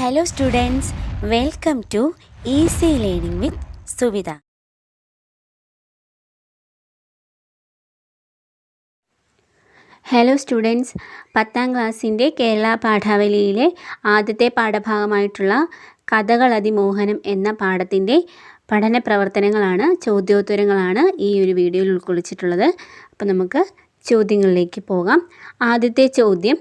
Hello students welcome to easy learning with Suvitha hello students പത്താം ക്ലാസ്സിന്റെ കേരള പാഠാവലിയിലെ ആദ്യത്തെ പാഠഭാഗമായിട്ടുള്ള കഥകൾ അതിമോഹനം എന്ന പാഠത്തിന്റെ പഠന പ്രവർത്തനങ്ങളാണ് ചോദ്യോത്തരങ്ങളാണ് ഈ ഒരു വീഡിയോയിൽ ഉൾക്കൊള്ളിച്ചിട്ടുള്ളത്. അപ്പോൾ നമുക്ക് ചോദ്യങ്ങളിലേക്ക് പോകാം. ആദ്യത്തെ ചോദ്യം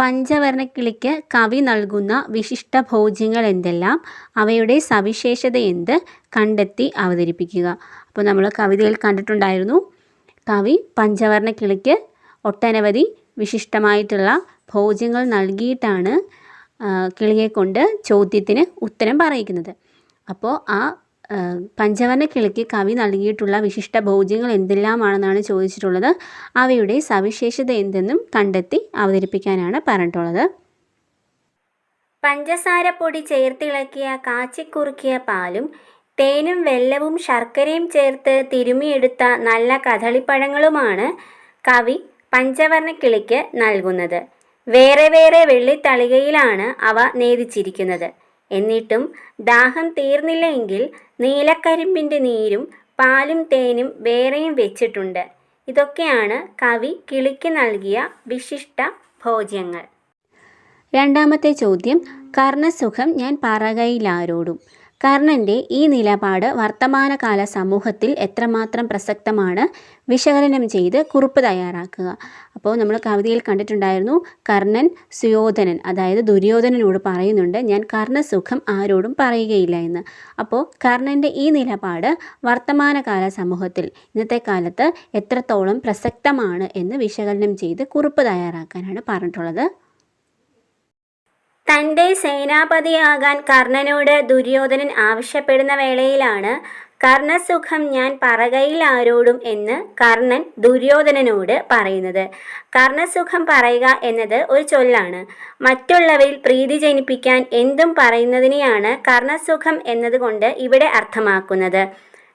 പഞ്ചവർണക്കിളിക്ക് കവി നൽകുന്ന വിശിഷ്ട ഭോജ്യങ്ങൾ എന്തെല്ലാം അവയുടെ സവിശേഷത എന്ത്? കണ്ടെത്തി അവതരിപ്പിക്കുക. അപ്പോൾ നമ്മൾ കവിതയിൽ കണ്ടിട്ടുണ്ടായിരുന്നു. കവി പഞ്ചവർണക്കിളിക്ക് ഒട്ടനവധി വിശിഷ്ടമായിട്ടുള്ള ഭോജ്യങ്ങൾ നൽകിയിട്ടാണ് കിളിയെ കൊണ്ട് ചോദ്യത്തിന് ഉത്തരം പറയിക്കുന്നത്. അപ്പോൾ ആ ആ, പഞ്ചവർണ കിളിക്ക് കവി നൽകിയിട്ടുള്ള വിശിഷ്ട ഭോജ്യങ്ങൾ എന്തെല്ലാമാണെന്നാണ് ചോദിച്ചിട്ടുള്ളത്. അവയുടെ സവിശേഷത എന്തെന്നും കണ്ടെത്തി അവതരിപ്പിക്കാനാണ് പറഞ്ഞിട്ടുള്ളത്. പഞ്ചസാര പൊടി ചേർത്തിളക്കിയ കാച്ചിക്കുറുക്കിയ പാലും തേനും വെല്ലവും ശർക്കരയും ചേർത്ത് തിരുമിയെടുത്ത നല്ല കദളിപ്പഴങ്ങളുമാണ് കവി പഞ്ചവർണക്കിളിക്ക് നൽകുന്നത്. വേറെ വേറെ വെള്ളിത്തളികയിലാണ് അവ നേദിച്ചിരിക്കുന്നത്. എന്നിട്ടും ദാഹം തീർന്നില്ല എങ്കിൽ നീലക്കരിമ്പിന്റെ നീരും പാലും തേനും വേറെയും വെച്ചിട്ടുണ്ട്. ഇതൊക്കെയാണ് കവി കിളിക്ക് നൽകിയ വിശിഷ്ട ഭോജ്യങ്ങൾ. രണ്ടാമത്തെ ചോദ്യം കർണസുഖം ഞാൻ പറകയിലാരോടും. കർണന്റെ ഈ നിലപാട് വർത്തമാനകാല സമൂഹത്തിൽ എത്രമാത്രം പ്രസക്തമാണ് വിശകലനം ചെയ്ത് കുറിപ്പ് തയ്യാറാക്കുക. അപ്പോൾ നമ്മൾ കവിതയിൽ കണ്ടിട്ടുണ്ടായിരുന്നു കർണൻ സുയോധനൻ അതായത് ദുര്യോധനനോട് പറയുന്നുണ്ട് ഞാൻ കർണസുഖം ആരോടും പറയുകയില്ല എന്ന്. അപ്പോൾ കർണന്റെ ഈ നിലപാട് വർത്തമാനകാല സമൂഹത്തിൽ ഇന്നത്തെ കാലത്ത് എത്രത്തോളം പ്രസക്തമാണ് എന്ന് വിശകലനം ചെയ്ത് കുറിപ്പ് തയ്യാറാക്കാനാണ് പറഞ്ഞിട്ടുള്ളത്. തന്റെ സേനാപതിയാകാൻ കർണനോട് ദുര്യോധനൻ ആവശ്യപ്പെടുന്ന വേളയിലാണ് കർണസുഖം ഞാൻ പറകയിൽ ആരോടും എന്ന് കർണൻ ദുര്യോധനനോട് പറയുന്നത്. കർണസുഖം പറയുക എന്നത് ഒരു ചൊല്ലാണ്. മറ്റുള്ളവരിൽ പ്രീതി ജനിപ്പിക്കാൻ എന്തും പറയുന്നതിനെയാണ് കർണസുഖം എന്നതുകൊണ്ട് ഇവിടെ അർത്ഥമാക്കുന്നത്.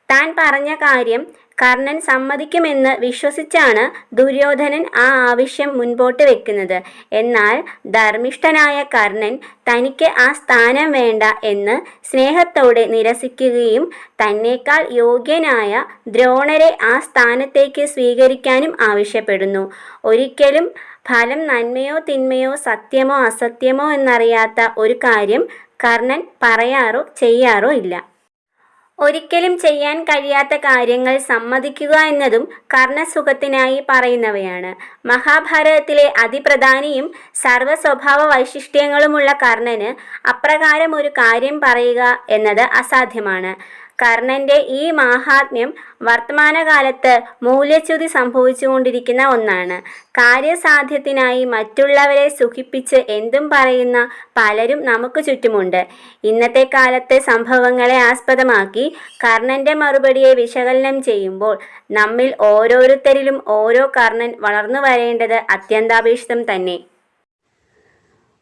താൻ പറഞ്ഞ കാര്യം കർണൻ സമ്മതിക്കുമെന്ന് വിശ്വസിച്ചാണ് ദുര്യോധനൻ ആ ആവശ്യം മുൻപോട്ട് വെക്കുന്നത്. എന്നാൽ ധർമ്മിഷ്ഠനായ കർണൻ തനിക്ക് ആ സ്ഥാനം വേണ്ട എന്ന് സ്നേഹത്തോടെ നിരസിക്കുകയും തന്നേക്കാൾ യോഗ്യനായ ദ്രോണരെ ആ സ്ഥാനത്തേക്ക് സ്വീകരിക്കാനും ആവശ്യപ്പെടുന്നു. ഒരിക്കലും ഫലം നന്മയോ തിന്മയോ സത്യമോ അസത്യമോ എന്നറിയാത്ത ഒരു കാര്യം കർണൻ പറയാറോ ചെയ്യാറോ ഇല്ല. ഒരിക്കലും ചെയ്യാൻ കഴിയാത്ത കാര്യങ്ങൾ സമ്മതിക്കുക എന്നതും കർണസുഖത്തിനായി പറയുന്നവയാണ്. മഹാഭാരതത്തിലെ അതിപ്രധാനിയും സർവസ്വഭാവ വൈശിഷ്ട്യങ്ങളുമുള്ള കർണന് അപ്രകാരം ഒരു കാര്യം പറയുക എന്നത് അസാധ്യമാണ്. കർണന്റെ ഈ മാഹാത്മ്യം വർത്തമാനകാലത്ത് മൂല്യച്യുതി സംഭവിച്ചുകൊണ്ടിരിക്കുന്ന ഒന്നാണ്. കാര്യസാധ്യത്തിനായി മറ്റുള്ളവരെ സുഖിപ്പിച്ച് എന്തും പറയുന്ന പലരും നമുക്ക് ചുറ്റുമുണ്ട്. ഇന്നത്തെ കാലത്തെ സംഭവങ്ങളെ ആസ്പദമാക്കി കർണന്റെ മറുപടിയെ വിശകലനം ചെയ്യുമ്പോൾ നമ്മിൽ ഓരോരുത്തരിലും ഓരോ കർണൻ വളർന്നു വരേണ്ടത് അത്യന്താപേക്ഷിതം തന്നെ.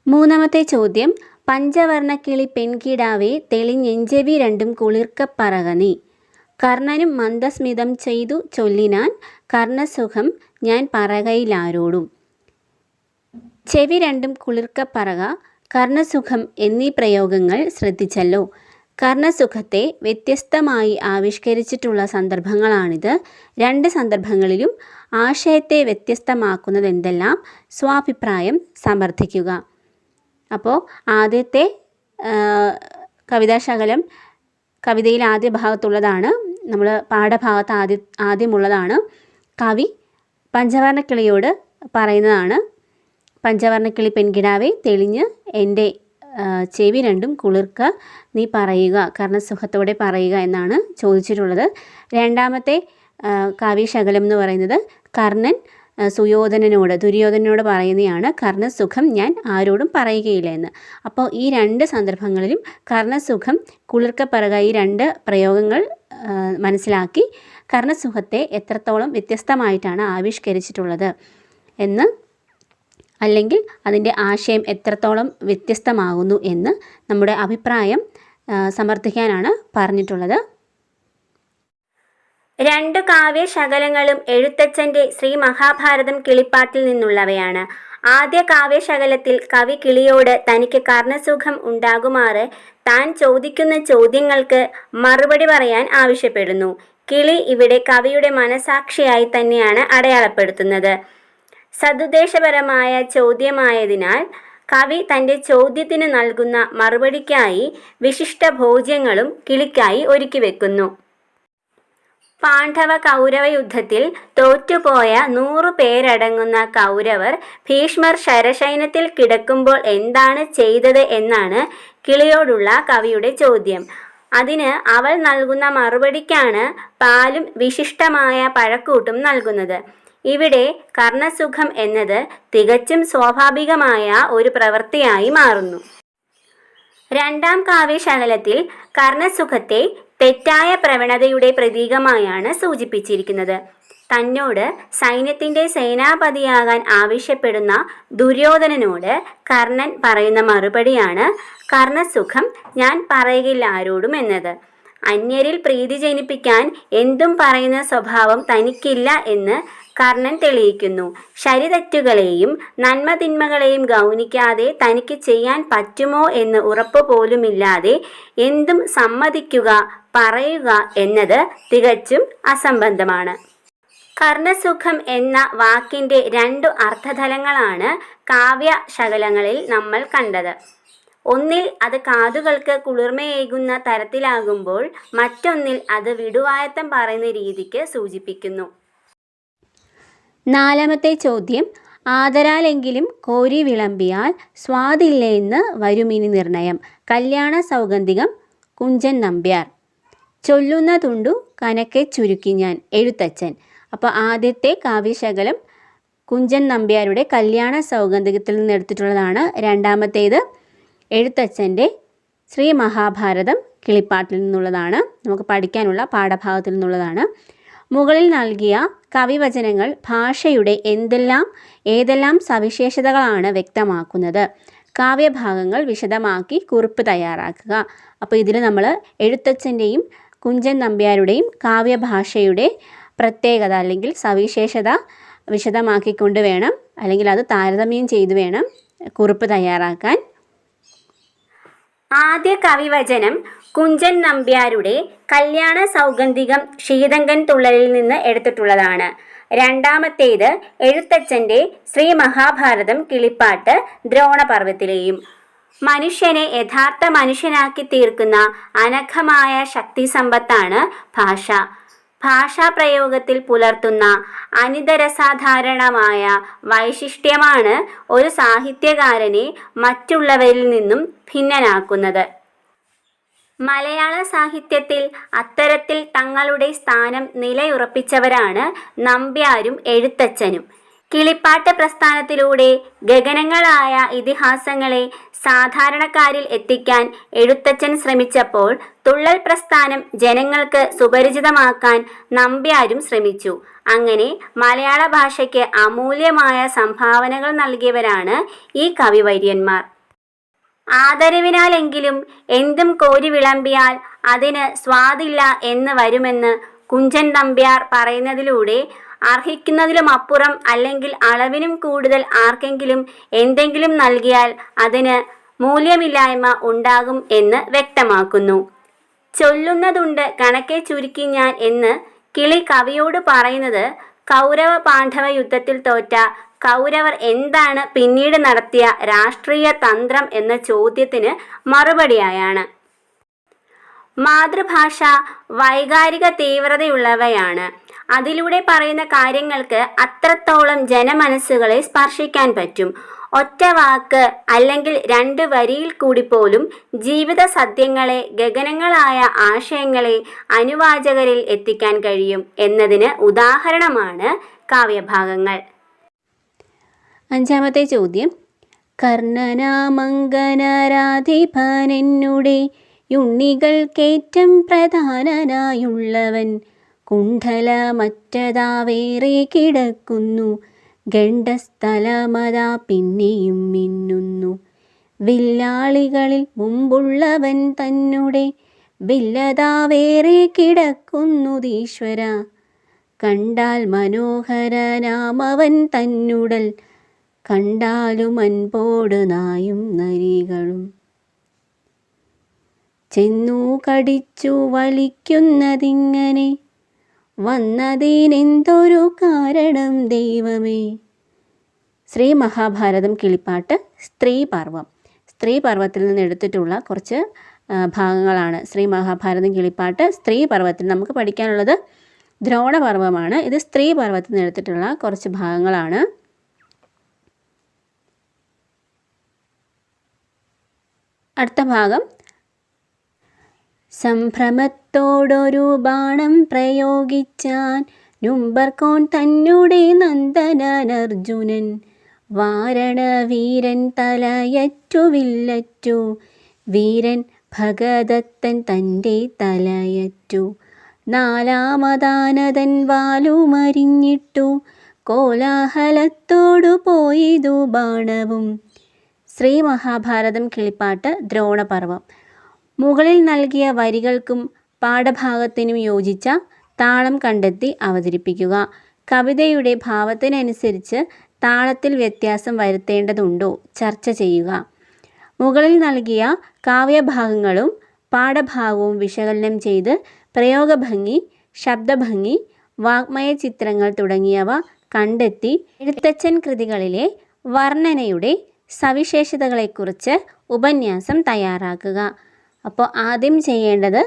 മൂന്നാമത്തെ ചോദ്യം പഞ്ചവർണക്കിളി പെൺകിടാവെ തെളിഞ്ഞെഞ്ചെവി രണ്ടും കുളിർക്കപ്പറക നീ കർണനും മന്ദസ്മിതം ചെയ്തു ചൊല്ലിനാൻ കർണസുഖം ഞാൻ പറകയിലാരോടും. ചെവി രണ്ടും കുളിർക്കപ്പറക കർണസുഖം എന്നീ പ്രയോഗങ്ങൾ ശ്രദ്ധിച്ചല്ലോ. കർണസുഖത്തെ വ്യത്യസ്തമായി ആവിഷ്കരിച്ചിട്ടുള്ള സന്ദർഭങ്ങളാണിത്. രണ്ട് സന്ദർഭങ്ങളിലും ആശയത്തെ വ്യത്യസ്തമാക്കുന്നതെന്തെല്ലാം? സ്വാഭിപ്രായം സമർത്ഥിക്കുക. അപ്പോൾ ആദ്യത്തെ കവിതാശകലം കവിതയിൽ ആദ്യ ഭാഗത്തുള്ളതാണ്. നമ്മൾ പാഠഭാഗത്ത് ആദ്യ ആദ്യമുള്ളതാണ്. കവി പഞ്ചവർണക്കിളിയോട് പറയുന്നതാണ്. പഞ്ചവർണക്കിളി പെൺകിടാവെ തെളിഞ്ഞ് എന്റെ ചെവി രണ്ടും കുളിർക്ക. നീ പറയുക കാരണം സുഖത്തോടെ പറയുക എന്നാണ് ചോദിച്ചിട്ടുള്ളത്. രണ്ടാമത്തെ കാവ്യശകലം എന്ന് പറയുന്നത് കർണൻ സുയോധനനോട് ദുര്യോധനോട് പറയുന്നതാണ് കർണസുഖം ഞാൻ ആരോടും പറയുകയില്ല എന്ന് അപ്പോൾ ഈ രണ്ട് സന്ദർഭങ്ങളിലും കർണസുഖം കുളിർക്കപ്പറക ഈ രണ്ട് പ്രയോഗങ്ങൾ മനസ്സിലാക്കി കർണസുഖത്തെ എത്രത്തോളം വ്യത്യസ്തമായിട്ടാണ് ആവിഷ്കരിച്ചിട്ടുള്ളത് എന്ന് അല്ലെങ്കിൽ അതിന്റെ ആശയം എത്രത്തോളം വ്യത്യസ്തമാകുന്നു എന്ന് നമ്മുടെ അഭിപ്രായം സമർത്ഥിക്കാനാണ് പറഞ്ഞിട്ടുള്ളത്. രണ്ടു കാവ്യശകലങ്ങളും എഴുത്തച്ഛന്റെ ശ്രീ മഹാഭാരതം കിളിപ്പാട്ടിൽ നിന്നുള്ളവയാണ്. ആദ്യ കാവ്യശകലത്തിൽ കവി കിളിയോട് തനിക്ക് കർണസുഖം ഉണ്ടാകുമാറ് താൻ ചോദിക്കുന്ന ചോദ്യങ്ങൾക്ക് മറുപടി പറയാൻ ആവശ്യപ്പെടുന്നു. കിളി ഇവിടെ കവിയുടെ മനസാക്ഷിയായി തന്നെയാണ് അടയാളപ്പെടുത്തുന്നത്. സതുദ്ദേശപരമായ ചോദ്യമായതിനാൽ കവി തന്റെ ചോദ്യത്തിന് നൽകുന്ന മറുപടിക്കായി വിശിഷ്ട ഭോജ്യങ്ങളും കിളിക്കായി ഒരുക്കി വെക്കുന്നു. പാണ്ഡവ കൗരവ യുദ്ധത്തിൽ തോറ്റുപോയ നൂറു പേരടങ്ങുന്ന കൗരവർ ഭീഷ്മർ ശരശൈനത്തിൽ കിടക്കുമ്പോൾ എന്താണ് ചെയ്തത് എന്നാണ് കിളിയോടുള്ള കവിയുടെ ചോദ്യം. അതിന് അവൾ നൽകുന്ന മറുപടിക്കാണ് പാലും വിശിഷ്ടമായ പഴക്കൂട്ടും നൽകുന്നത്. ഇവിടെ കർണസുഖം എന്നത് തികച്ചും സ്വാഭാവികമായ ഒരു പ്രവൃത്തിയായി മാറുന്നു. രണ്ടാം കാവ്യശകലത്തിൽ കർണസുഖത്തെ തെറ്റായ പ്രവണതയുടെ പ്രതീകമായാണ് സൂചിപ്പിച്ചിരിക്കുന്നത്. തന്നോട് സൈന്യത്തിന്റെ സേനാപതിയാകാൻ ആവശ്യപ്പെടുന്ന ദുര്യോധനനോട് കർണൻ പറയുന്ന മറുപടിയാണ് കർണസുഖം ഞാൻ പറയുകയില്ല ആരോടും എന്നത്. അന്യരിൽ പ്രീതി ജനിപ്പിക്കാൻ എന്തും പറയുന്ന സ്വഭാവം തനിക്കില്ല എന്ന് കർണൻ തെളിയിക്കുന്നു. ശരിതെറ്റുകളെയും നന്മതിന്മകളെയും ഗൗനിക്കാതെ തനിക്ക് ചെയ്യാൻ പറ്റുമോ എന്ന് ഉറപ്പ് പോലുമില്ലാതെ എന്തും സമ്മതിക്കുക പറയുക എന്നത് തികച്ചും അസംബന്ധമാണ്. കർണസുഖം എന്ന വാക്കിന്റെ രണ്ടു അർത്ഥതലങ്ങളാണ് കാവ്യ ശകലങ്ങളിൽ നമ്മൾ കണ്ടത്. ഒന്നിൽ അത് കാതുകൾക്ക് കുളിർമയേകുന്ന തരത്തിലാകുമ്പോൾ മറ്റൊന്നിൽ അത് വിടുവായത്തം പറയുന്ന രീതിക്ക് സൂചിപ്പിക്കുന്നു. നാലാമത്തെ ചോദ്യം ആദരാലെങ്കിലും കോരി വിളമ്പിയാൽ സ്വാദില്ലേന്ന് വരുമിനി നിർണയം. കല്യാണ സൗഗന്ധികം കുഞ്ചൻ നമ്പ്യാർ. ചൊല്ലുന്ന തുണ്ടു കനക്കെ ചുരുക്കി ഞാൻ എഴുത്തച്ഛൻ. അപ്പോൾ ആദ്യത്തെ കാവ്യശകലം കുഞ്ചൻ നമ്പ്യാരുടെ കല്യാണ സൗഗന്ധികത്തിൽ നിന്ന് എടുത്തിട്ടുള്ളതാണ്. രണ്ടാമത്തേത് എഴുത്തച്ഛന്റെ ശ്രീ മഹാഭാരതം കിളിപ്പാട്ടിൽ നിന്നുള്ളതാണ്. നമുക്ക് പഠിക്കാനുള്ള പാഠഭാഗത്തിൽ നിന്നുള്ളതാണ്. മുകളിൽ നൽകിയ കവിവചനങ്ങൾ ഭാഷയുടെ എന്തെല്ലാം ഏതെല്ലാം സവിശേഷതകളാണ് വ്യക്തമാക്കുന്നത്. കാവ്യഭാഗങ്ങൾ വിശദമാക്കി കുറിപ്പ് തയ്യാറാക്കുക. അപ്പോൾ ഇതിൽ നമ്മൾ എഴുത്തച്ഛന്റെയും കുഞ്ചൻ നമ്പ്യാരുടെയും കാവ്യഭാഷയുടെ പ്രത്യേകത അല്ലെങ്കിൽ സവിശേഷത വിശദമാക്കിക്കൊണ്ട് വേണം അല്ലെങ്കിൽ അത് താരതമ്യം ചെയ്ത് വേണം കുറിപ്പ് തയ്യാറാക്കാൻ. ആദ്യ കവിവചനം കുഞ്ചൻ നമ്പ്യാരുടെ കല്യാണ സൗഗന്ധികം ശീതങ്കൻ തുള്ളലിൽ നിന്ന് എടുത്തിട്ടുള്ളതാണ്. രണ്ടാമത്തേത് എഴുത്തച്ഛന്റെ ശ്രീ മഹാഭാരതം കിളിപ്പാട്ട് ദ്രോണപർവത്തിലെയും മനുഷ്യനെ യഥാർത്ഥ മനുഷ്യനാക്കി തീർക്കുന്ന അനഘമായ ശക്തി സമ്പത്താണ് ഭാഷ. ഭാഷാപ്രയോഗത്തിൽ പുലർത്തുന്ന അനിതരസാധാരണമായ വൈശിഷ്ട്യമാണ് ഒരു സാഹിത്യകാരനെ മറ്റുള്ളവരിൽ നിന്നും ഭിന്നനാക്കുന്നത്. മലയാള സാഹിത്യത്തിൽ അത്തരത്തിൽ തങ്ങളുടെ സ്ഥാനം നിലയുറപ്പിച്ചവരാണ് നമ്പ്യാരും എഴുത്തച്ഛനും. കിളിപ്പാട്ട് പ്രസ്ഥാനത്തിലൂടെ ഗഗനങ്ങളായ ഇതിഹാസങ്ങളെ സാധാരണക്കാരിൽ എത്തിക്കാൻ എഴുത്തച്ഛൻ ശ്രമിച്ചപ്പോൾ തുള്ളൽ പ്രസ്ഥാനം ജനങ്ങൾക്ക് സുപരിചിതമാക്കാൻ നമ്പ്യാരും ശ്രമിച്ചു. അങ്ങനെ മലയാള ഭാഷയ്ക്ക് അമൂല്യമായ സംഭാവനകൾ നൽകിയവരാണ് ഈ കവിവര്യന്മാർ. ആദരവിനാലെങ്കിലും എന്തും കോരി വിളമ്പിയാൽ അതിന് സ്വാദില്ല എന്ന് വരുമെന്ന് കുഞ്ചൻ നമ്പ്യാർ പറയുന്നതിലൂടെ അർഹിക്കുന്നതിലും അപ്പുറം അല്ലെങ്കിൽ അളവിനും കൂടുതൽ ആർക്കെങ്കിലും എന്തെങ്കിലും നൽകിയാൽ അതിന് മൂല്യമില്ലായ്മ ഉണ്ടാകും എന്ന് വ്യക്തമാക്കുന്നു. ചൊല്ലുന്നതുണ്ട് കണക്കെ ചുരുക്കി ഞാൻ എന്ന് കിളി കവിയോട് പറയുന്നത് കൗരവ പാണ്ഡവ യുദ്ധത്തിൽ തോറ്റ കൗരവർ എന്താണ് പിന്നീട് നടത്തിയ രാഷ്ട്രീയ തന്ത്രം എന്ന ചോദ്യത്തിന് മറുപടിയായാണ്. മാതൃഭാഷ വൈകാരിക തീവ്രതയുള്ളവയാണ്. അതിലൂടെ പറയുന്ന കാര്യങ്ങൾക്ക് അത്രത്തോളം ജനമനസ്സുകളെ സ്പർശിക്കാൻ പറ്റും. ഒറ്റ വാക്ക് അല്ലെങ്കിൽ രണ്ട് വരിയിൽ കൂടി പോലും ജീവിത സത്യങ്ങളെ ഗഗനങ്ങളായ ആശയങ്ങളെ അനുവാചകരിൽ എത്തിക്കാൻ കഴിയും എന്നതിന് ഉദാഹരണമാണ് കാവ്യഭാഗങ്ങൾ. അഞ്ചാമത്തെ ചോദ്യം. കർണനാമങ്കനരാധിപനെന്നുടെ യുണ്ണികൾക്കേറ്റം പ്രധാനനായുള്ളവൻ. കുണ്ഠല മറ്റതാവേറെ കിടക്കുന്നു. ഗണ്ഡസ്ഥലമതാ പിന്നെയും മിന്നുന്നു. വില്ലാളികളിൽ മുമ്പുള്ളവൻ തന്നെ വില്ലതാവേറെ കിടക്കുന്നതീശ്വര കണ്ടാൽ മനോഹരനാമവൻ തന്നുടൽ. കണ്ടാലും അൻപോട് നായും നരികളും. ചെന്നു കടിച്ചു വലിക്കുന്നതിങ്ങനെ വന്നതിനെന്തൊരു കാരണം ദൈവമേ? ശ്രീ മഹാഭാരതം കിളിപ്പാട്ട് സ്ത്രീ പർവം സ്ത്രീ പർവത്തിൽ നിന്ന് എടുത്തിട്ടുള്ള കുറച്ച് ഭാഗങ്ങളാണ് ശ്രീ മഹാഭാരതം കിളിപ്പാട്ട്. സ്ത്രീ പർവത്തിൽ നമുക്ക് പഠിക്കാനുള്ളത് ദ്രോണപർവമാണ്. ഇത് സ്ത്രീ പർവത്തിൽ നിന്ന് എടുത്തിട്ടുള്ള കുറച്ച് ഭാഗങ്ങളാണ്. അടുത്ത ഭാഗം. സംഭ്രമത്തോടൊരു ബാണം പ്രയോഗിച്ചാൻ നുംബർകോൺ തന്നുടെ നന്ദനർജുനൻ വാരണ വീരൻ തലയറ്റു വില്ലറ്റു വീരൻ ഭഗദത്തൻ തന്റെ തലയറ്റു. നാലാമതാനതൻ വാലുമരിഞ്ഞിട്ടു. കോലാഹലത്തോടു പോയിതു ബാണവും ശ്രീ മഹാഭാരതം കിളിപ്പാട്ട് ദ്രോണപർവം. മുകളിൽ നൽകിയ വരികൾക്കും പാഠഭാഗത്തിനും യോജിച്ച താളം കണ്ടെത്തി അവതരിപ്പിക്കുക. കവിതയുടെ ഭാവത്തിനനുസരിച്ച് താളത്തിൽ വ്യത്യാസം വരുത്തേണ്ടതുണ്ടോ ചർച്ച ചെയ്യുക. മുകളിൽ നൽകിയ കാവ്യഭാഗങ്ങളും പാഠഭാഗവും വിശകലനം ചെയ്ത് പ്രയോഗഭംഗി ശബ്ദഭംഗി വാഗ്മയ ചിത്രങ്ങൾ തുടങ്ങിയവ കണ്ടെത്തി എഴുത്തച്ഛൻ കൃതികളിലെ വർണനയുടെ സവിശേഷതകളെക്കുറിച്ച് ഉപന്യാസം തയ്യാറാക്കുക. അപ്പോൾ ആദ്യം ചെയ്യേണ്ടത്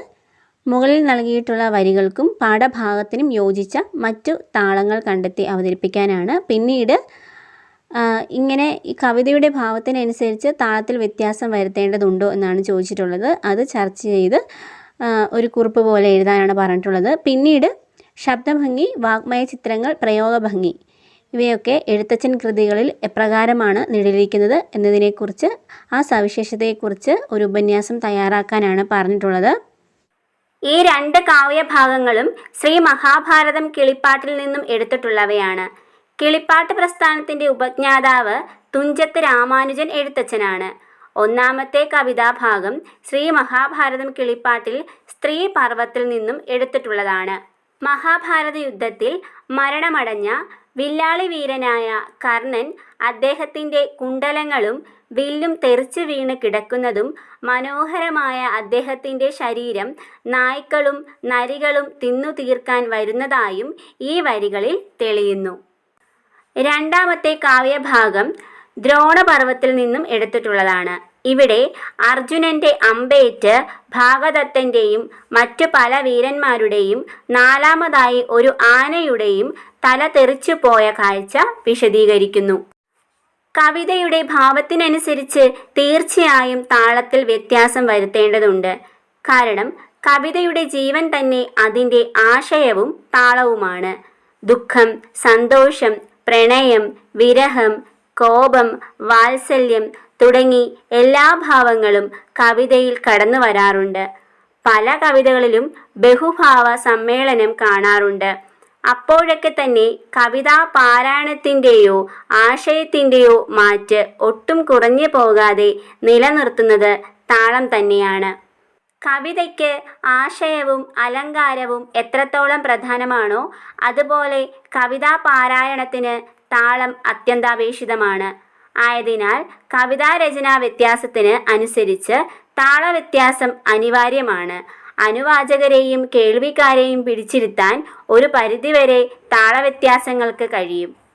മുകളിൽ നൽകിയിട്ടുള്ള വരികൾക്കും പാഠഭാഗത്തിനും യോജിച്ച മറ്റു താളങ്ങൾ കണ്ടെത്തി അവതരിപ്പിക്കാനാണ്. പിന്നീട് ഇങ്ങനെ ഈ കവിതയുടെ ഭാവത്തിനനുസരിച്ച് താളത്തിൽ വ്യത്യാസം വരുത്തേണ്ടതുണ്ടോ എന്നാണ് ചോദിച്ചിട്ടുള്ളത്. അത് ചർച്ച ചെയ്ത് ഒരു കുറിപ്പ് പോലെ എഴുതാനാണ് പറഞ്ഞിട്ടുള്ളത്. പിന്നീട് ശബ്ദഭംഗി വാഗ്മയ ചിത്രങ്ങൾ പ്രയോഗഭംഗി ഇവയൊക്കെ എഴുത്തച്ഛൻ കൃതികളിൽ എപ്രകാരമാണ് നിഴലിക്കുന്നത് എന്നതിനെക്കുറിച്ച് ആ സവിശേഷതയെക്കുറിച്ച് ഒരു ഉപന്യാസം തയ്യാറാക്കാനാണ് പറഞ്ഞിട്ടുള്ളത്. ഈ രണ്ട് കാവ്യഭാഗങ്ങളും ശ്രീ മഹാഭാരതം കിളിപ്പാട്ടിൽ നിന്നും എടുത്തിട്ടുള്ളവയാണ്. കിളിപ്പാട്ട് പ്രസ്ഥാനത്തിന്റെ ഉപജ്ഞാതാവ് തുഞ്ചത്ത് രാമാനുജൻ എഴുത്തച്ഛനാണ്. ഒന്നാമത്തെ കവിതാഭാഗം ശ്രീ മഹാഭാരതം കിളിപ്പാട്ടിൽ സ്ത്രീ പർവത്തിൽ നിന്നും എടുത്തിട്ടുള്ളതാണ്. മഹാഭാരത യുദ്ധത്തിൽ മരണമടഞ്ഞ വില്ലാളി വീരനായ കർണൻ അദ്ദേഹത്തിന്റെ കുണ്ടലങ്ങളും വില്ലും തെറിച്ചു വീണ് കിടക്കുന്നതും മനോഹരമായ അദ്ദേഹത്തിന്റെ ശരീരം നായ്ക്കളും നരികളും തിന്നു തീർക്കാൻ വരുന്നതായും ഈ വരികളിൽ തെളിയുന്നു. രണ്ടാമത്തെ കാവ്യഭാഗം ദ്രോണപർവത്തിൽ നിന്നും എടുത്തിട്ടുള്ളതാണ്. ഇവിടെ അർജുനന്റെ അമ്പേറ്റ് ഭാഗദത്തന്റെയും മറ്റു പല വീരന്മാരുടെയും നാലാമതായി ഒരു ആനയുടെയും തല തെറിച്ചു പോയ കാഴ്ച വിശദീകരിക്കുന്നു. കവിതയുടെ ഭാവത്തിനനുസരിച്ച് തീർച്ചയായും താളത്തിൽ വ്യത്യാസം വരുത്തേണ്ടതുണ്ട്. കാരണം കവിതയുടെ ജീവൻ തന്നെ അതിന്റെ ആശയവും താളവുമാണ്. ദുഃഖം സന്തോഷം പ്രണയം വിരഹം കോപം വാത്സല്യം തുടങ്ങി എല്ലാ ഭാവങ്ങളും കവിതയിൽ കടന്നു വരാറുണ്ട് പല കവിതകളിലും ബഹുഭാവ സമ്മേളനം കാണാറുണ്ട്. അപ്പോഴൊക്കെ തന്നെ കവിതാ പാരായണത്തിന്റെയോ ആശയത്തിന്റെയോ മാറ്റ് ഒട്ടും കുറഞ്ഞു പോകാതെ നിലനിർത്തുന്നത് താളം തന്നെയാണ്. കവിതയ്ക്ക് ആശയവും അലങ്കാരവും എത്രത്തോളം പ്രധാനമാണോ അതുപോലെ കവിതാ പാരായണത്തിന് താളം അത്യന്താപേക്ഷിതമാണ്. ആയതിനാൽ കവിതാരചനാ വ്യത്യാസത്തിന് അനുസരിച്ച് താളവ്യത്യാസം അനിവാര്യമാണ്. അനുവാചകരെയും കേൾവിക്കാരെയും പിടിച്ചിരുത്താൻ ഒരു പരിധിവരെ താളവ്യത്യാസങ്ങൾക്ക് കഴിയും.